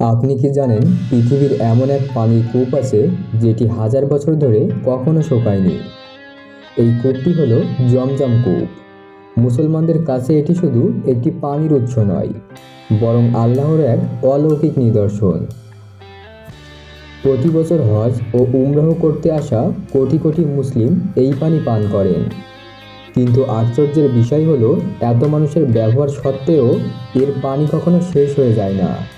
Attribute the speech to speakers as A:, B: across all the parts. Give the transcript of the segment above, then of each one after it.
A: আপনি কি জানেন পৃথিবীর এমন এক পানির কূপ আছে যেটি হাজার বছর ধরে কখনো শোকায়নি? এই কূপটি হল জমজম কূপ। মুসলমানদের কাছে এটি শুধু একটি পানির উৎস নয়, বরং আল্লাহর এক অলৌকিক নিদর্শন। প্রতি বছর হজ ও উমরাহ করতে আসা কোটি কোটি মুসলিম এই পানি পান করেন। কিন্তু আশ্চর্যের বিষয় হলো, এত মানুষের ব্যবহার সত্ত্বেও এর পানি কখনো শেষ হয়ে যায় না।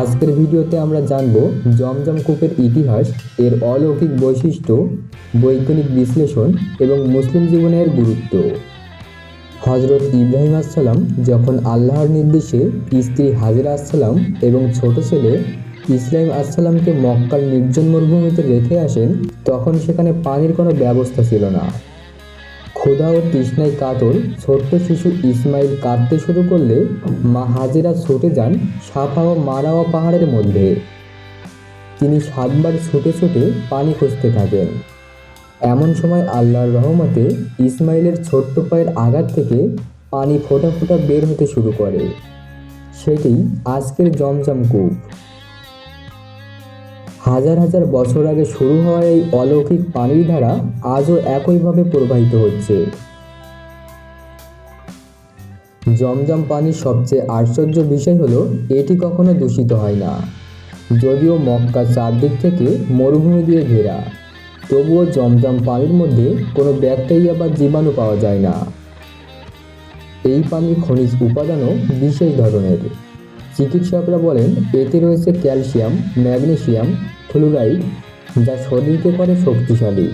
A: আজকের ভিডিওতে আমরা জানব জমজম কূপের ইতিহাস, এর অলৌকিক বৈশিষ্ট্য, বৈজ্ঞানিক বিশ্লেষণ এবং মুসলিম জীবনের গুরুত্ব। হজরত ইব্রাহিম আসসালাম যখন আল্লাহর নির্দেশে স্ত্রী হাজিরা আসসালাম এবং ছোট ছেলে ইসলাম আসসালামকে মক্কার নির্জন মরুভূমিতে রেখে আসেন, তখন সেখানে পানির কোনো ব্যবস্থা ছিল না। ক্ষুধা ও তৃষ্ণায় কাতর, ছোট্ট শিশু ইসমাইল কাঁদতে শুরু করলে মা হাজিরা ছুটে যান সাফা ও মারাওয়া পাহাড়ের মধ্যে। তিনি সাতবার ছুটে ছুটে পানি খুঁজতে থাকেন। এমন সময় আল্লাহর রহমতে ইসমাইলের ছোট্ট পায়ের আঘাত থেকে পানি ফোটা ফোটা বের হতে শুরু করে। সেটি আজকের জমজম কূপ। হাজার হাজার বছর আগে শুরু হওয়া এই অলৌকিক পানির ধারা আজও একইভাবে প্রবাহিত হচ্ছে। জমজম পানির সবচেয়ে আশ্চর্য বিষয় হলো, এটি কখনো দূষিত হয় না। যদিও মক্কা চারদিক থেকে মরুভূমি দিয়ে ঘেরা, তবুও জমজম পানির মধ্যে কোনো ব্যাকটেরিয়া বা জীবাণু পাওয়া যায় না। এই পানির খনিজ উপাদানও বিশেষ ধরনের। চিকিৎসকরা বলেন, এতে রয়েছে ক্যালসিয়াম, ম্যাগনেসিয়াম, ফ্লুরাইড, যা শরীরকে করে শক্তিশালী।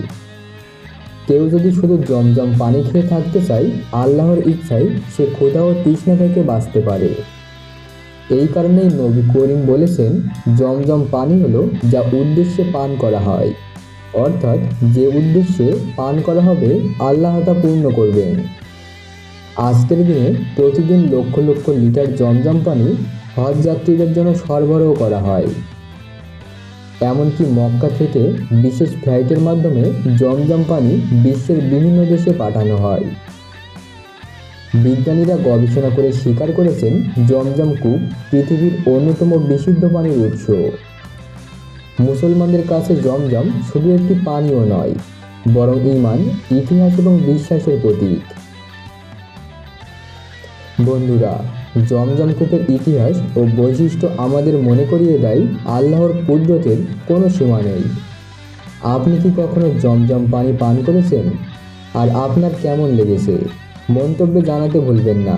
A: কেউ যদি শুধু জমজম পানি খেয়ে থাকতে চায়, আল্লাহর ইচ্ছায় সে ক্ষুধা ও তৃষ্ণা থেকে বাঁচতে পারে। এই কারণেই নবী করিম বলেছেন, জমজম পানি হলো যা উদ্দেশ্যে পান করা হয়। অর্থাৎ, যে উদ্দেশ্যে পান করা হবে, আল্লাহ তা পূর্ণ করবেন। আজকের দিনে প্রতিদিন লক্ষ লক্ষ লিটার জমজম পানি হজ যাত্রীদের জন্য সরবরাহ করা হয়। এমনকি মক্কা থেকে বিশেষ ফ্লাইটের মাধ্যমে জমজম পানি বিশ্বের বিভিন্ন দেশে পাঠানো হয়। বিজ্ঞানীরা গবেষণা করে স্বীকার করেছেন জমজম কূপ পৃথিবীর অন্যতম বিশুদ্ধ পানির উৎস। মুসলমানদের কাছে জমজম শুধু একটি পানীয় নয়, বরং ইমান, ইতিহাস এবং বিশ্বাসের প্রতীক। বন্ধুরা জমজম কূপের ইতিহাস ও বৈশিষ্ট্য আমাদের মনে করিয়ে দেয় আল্লাহর কুদরতের কোনো সীমা নেই। আপনি কি কখনো জমজম পানি পান করেছেন? আর আপনার কেমন লেগেছে? মন্তব্যে জানাতে ভুলবেন না।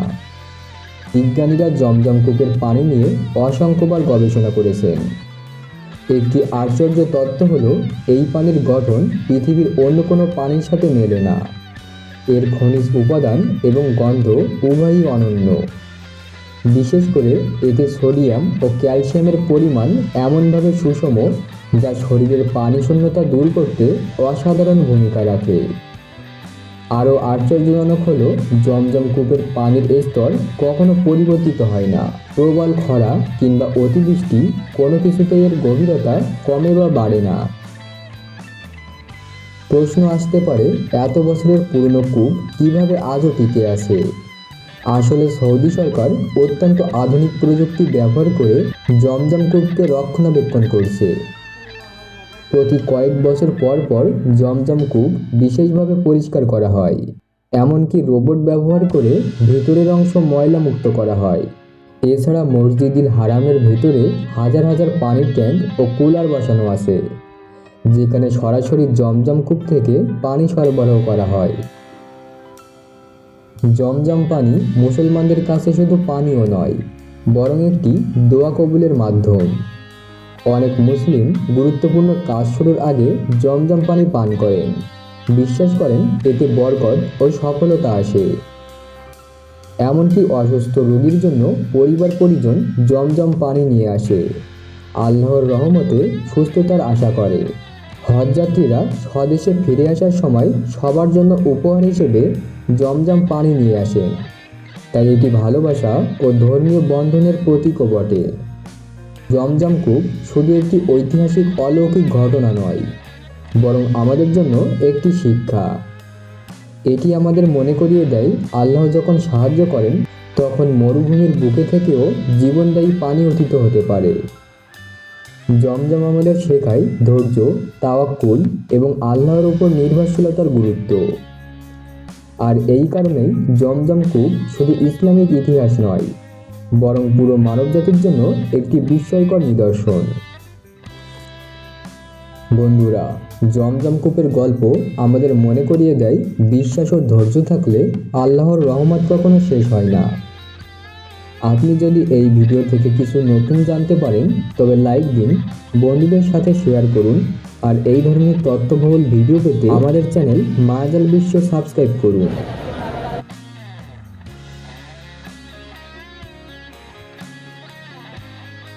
A: বিজ্ঞানীরা জমজম কূপের পানি নিয়ে অসংখ্যবার গবেষণা করেছেন। একটি আশ্চর্য তত্ত্ব হলো, এই পানির গঠন পৃথিবীর অন্য কোনো পানির সাথে মেলে না। এর খনিজ উপাদান এবং গন্ধ উভয়ই অনন্য। বিশেষ করে এতে সোডিয়াম ও ক্যালসিয়ামের পরিমাণ এমনভাবে সুষম যা শরীরের পানি শূন্যতা দূর করতে অসাধারণ ভূমিকা রাখে। আরও আশ্চর্যজনক হলো, জমজম কূপের পানির স্তর কখনো পরিবর্তিত হয় না। প্রবল খরা কিংবা অতিবৃষ্টি কোনো কিছুতেই এর গভীরতা কমে বা বাড়ে না। প্রশ্ন আসতে পারে, এত বছরের পুরনো কূপ কীভাবে আজও টিকে আছে? আসলে সৌদি সরকার অত্যন্ত আধুনিক প্রযুক্তি ব্যবহার করে জমজম কূপকে রক্ষণাবেক্ষণ করছে। প্রতি কয়েক বছর পর পর জমজম কূপ বিশেষভাবে পরিষ্কার করা হয়, এমনকি রোবট ব্যবহার করে ভেতরের অংশ ময়লা মুক্ত করা হয়। এছাড়া মসজিদুল হারামের ভেতরে হাজার হাজার পানির ট্যাঙ্ক ও কুলার বসানো আছে। যেখানে সরাসরি জমজম কূপ থেকে পানি সরবরাহ করা হয়। জমজম পানি মুসলমানদের কাছে শুধু পানীয় নয়, বরং একটি দোয়া কবুলের মাধ্যম। অনেক মুসলিম গুরুত্বপূর্ণ কাজ শুরুর আগে জমজম পানি পান করেন। বিশ্বাস করেন, এতে বরকত ও সফলতা আসে। এমনকি অসুস্থ রোগীর জন্য পরিবার পরিজন জমজম পানি নিয়ে আসে। আল্লাহর রহমতে সুস্থতার আশা করে। হজযাত্রীরা স্বদেশে ফিরে আসার সময় সবার জন্য উপহার হিসেবে জমজম পানি নিয়ে আসেন তাই এটি ভালোবাসা ও ধর্মীয় বন্ধনের প্রতীকও বটে। জমজম কূপ শুধু একটি ঐতিহাসিক অলৌকিক ঘটনা নয়, বরং আমাদের জন্য একটি শিক্ষা। এটি আমাদের মনে করিয়ে দেয়, আল্লাহ যখন সাহায্য করেন, তখন মরুভূমির বুকে থেকেও জীবনদায়ী পানি অতীত হতে পারে। জমজম আমাদের শেখায় ধৈর্য, তাওয়াক্কুল এবং আল্লাহর উপর নির্ভরশীলতার গুরুত্ব। আর এই কারণেই জমজম কূপ শুধু ইসলামিক ইতিহাস নয়, বরং পুরো মানবজাতির জন্য একটি বিস্ময়কর নিদর্শন। বন্ধুরা, জমজম কূপের গল্প আমাদের মনে করিয়ে দেয়, বিশ্বাস ও ধৈর্য থাকলে আল্লাহর রহমত কখনো শেষ হয় না। আপনি যদি এই ভিডিও থেকে কিছু নতুন জানতে পারেন, তবে লাইক দিন, বন্ধুদের সাথে শেয়ার করুন, আর এই ধরনের তথ্যবহুল ভিডিও পেতে আমাদের চ্যানেল মায়াজাল বিশ্ব সাবস্ক্রাইব করুন।